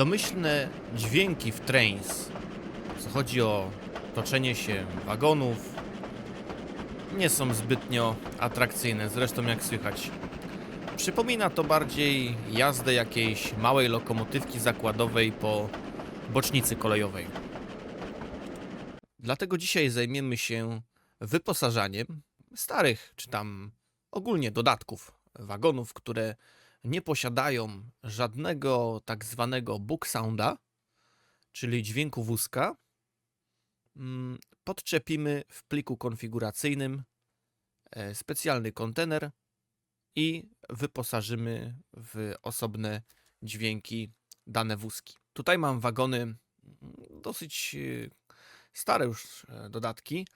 Domyślne dźwięki w Trains, co chodzi o toczenie się wagonów, nie są zbytnio atrakcyjne, zresztą jak słychać. Przypomina to bardziej jazdę jakiejś małej lokomotywki zakładowej po bocznicy kolejowej. Dlatego dzisiaj zajmiemy się wyposażaniem starych, czy tam ogólnie dodatków wagonów, które nie posiadają żadnego tak zwanego book sounda, czyli dźwięku wózka. Mm, Podczepimy w pliku konfiguracyjnym e, specjalny kontener i wyposażymy w osobne dźwięki dane wózki. Tutaj mam wagony mm, dosyć e, stare już e, dodatki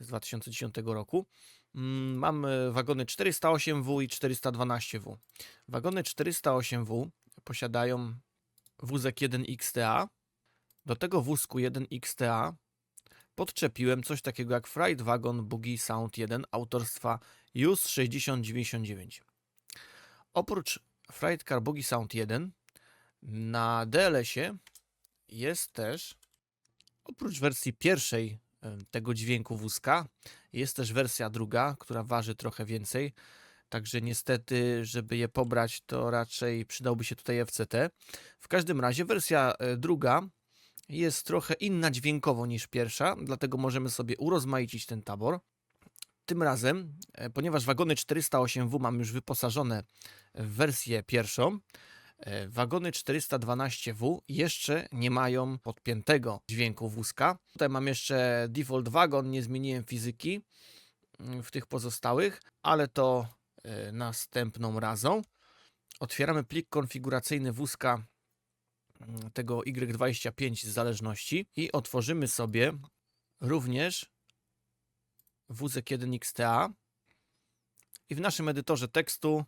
z 2010 roku. Mm, Mam e, wagony 408W i 412W. Wagony 408W posiadają wózek 1XTA. Do tego wózku 1XTA podczepiłem coś takiego jak Freight Wagon Boogie Sound 1 autorstwa JUS 6099. Oprócz Freight Car Boogie Sound 1 na DLS-ie jest też oprócz wersji pierwszej tego dźwięku wózka jest też wersja druga, która waży trochę więcej. Także niestety, żeby je pobrać, to raczej przydałby się tutaj FCT. W każdym razie wersja e, druga jest trochę inna dźwiękowo niż pierwsza, dlatego możemy sobie urozmaicić ten tabor. Tym razem, e, ponieważ wagony 408W mam już wyposażone w wersję pierwszą, wagony 412W jeszcze nie mają podpiętego dźwięku wózka. Tutaj mam jeszcze default wagon, nie zmieniłem fizyki mm, w tych pozostałych, ale to e, następną razą. Otwieramy plik konfiguracyjny wózka mm, tego Y25 z zależności i otworzymy sobie również wózek 1XTA i w naszym edytorze tekstu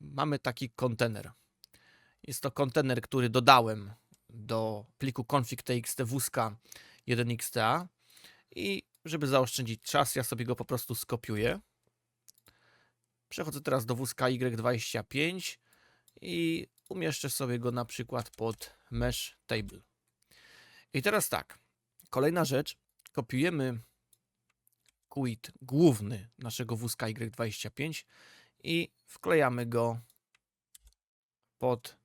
mamy taki kontener. Jest to kontener, który dodałem do pliku config.txt wózka 1xta i żeby zaoszczędzić czas, ja sobie go po prostu skopiuję. Przechodzę teraz do wózka Y25 i umieszczę sobie go na przykład pod mesh table. I teraz tak, kolejna rzecz, kopiujemy quit główny naszego wózka Y25 i wklejamy go pod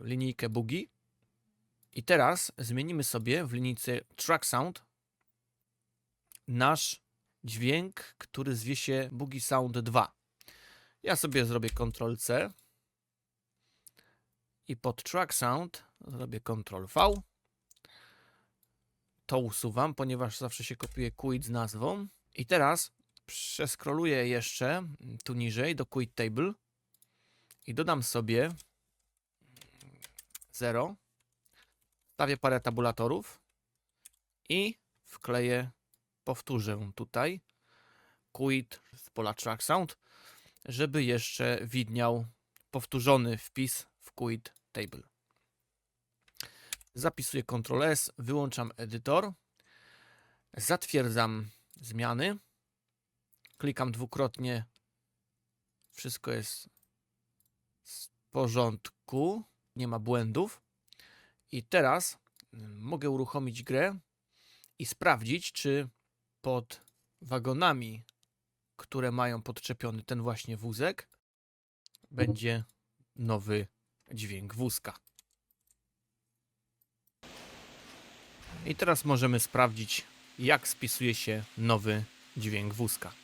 linijkę Boogie. I teraz zmienimy sobie w linijce Track Sound nasz dźwięk, który zwie się Boogie Sound 2. Ja sobie zrobię Ctrl C i pod Track Sound zrobię Ctrl V. To usuwam, ponieważ zawsze się kopiuje quit z nazwą. I teraz przeskroluję jeszcze tu niżej do quit table i dodam sobie 0. Stawię parę tabulatorów i wkleję, powtórzę tutaj quit z pola track sound, żeby jeszcze widniał powtórzony wpis w quit table. Zapisuję Ctrl S, wyłączam edytor, zatwierdzam zmiany, klikam dwukrotnie, wszystko jest w porządku, nie ma błędów. I teraz mm, mogę uruchomić grę i sprawdzić, czy pod wagonami, które mają podczepiony ten właśnie wózek, będzie nowy dźwięk wózka. I teraz możemy sprawdzić, jak spisuje się nowy dźwięk wózka.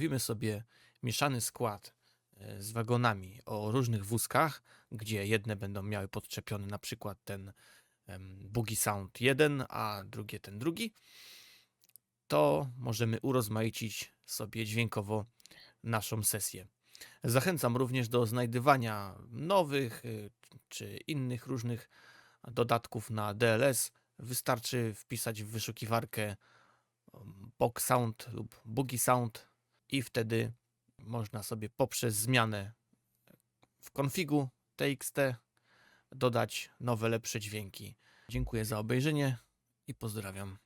Ustawimy sobie mieszany skład e, z wagonami o różnych wózkach, gdzie jedne będą miały podczepiony na przykład ten Boogie Sound 1, a drugie ten drugi, to możemy urozmaicić sobie dźwiękowo naszą sesję. Zachęcam również do znajdywania nowych y, czy innych różnych dodatków na DLS. Wystarczy wpisać w wyszukiwarkę Box Sound lub Boogie Sound i wtedy można sobie poprzez zmianę w konfigu TXT dodać nowe, lepsze dźwięki. Dziękuję za obejrzenie i pozdrawiam.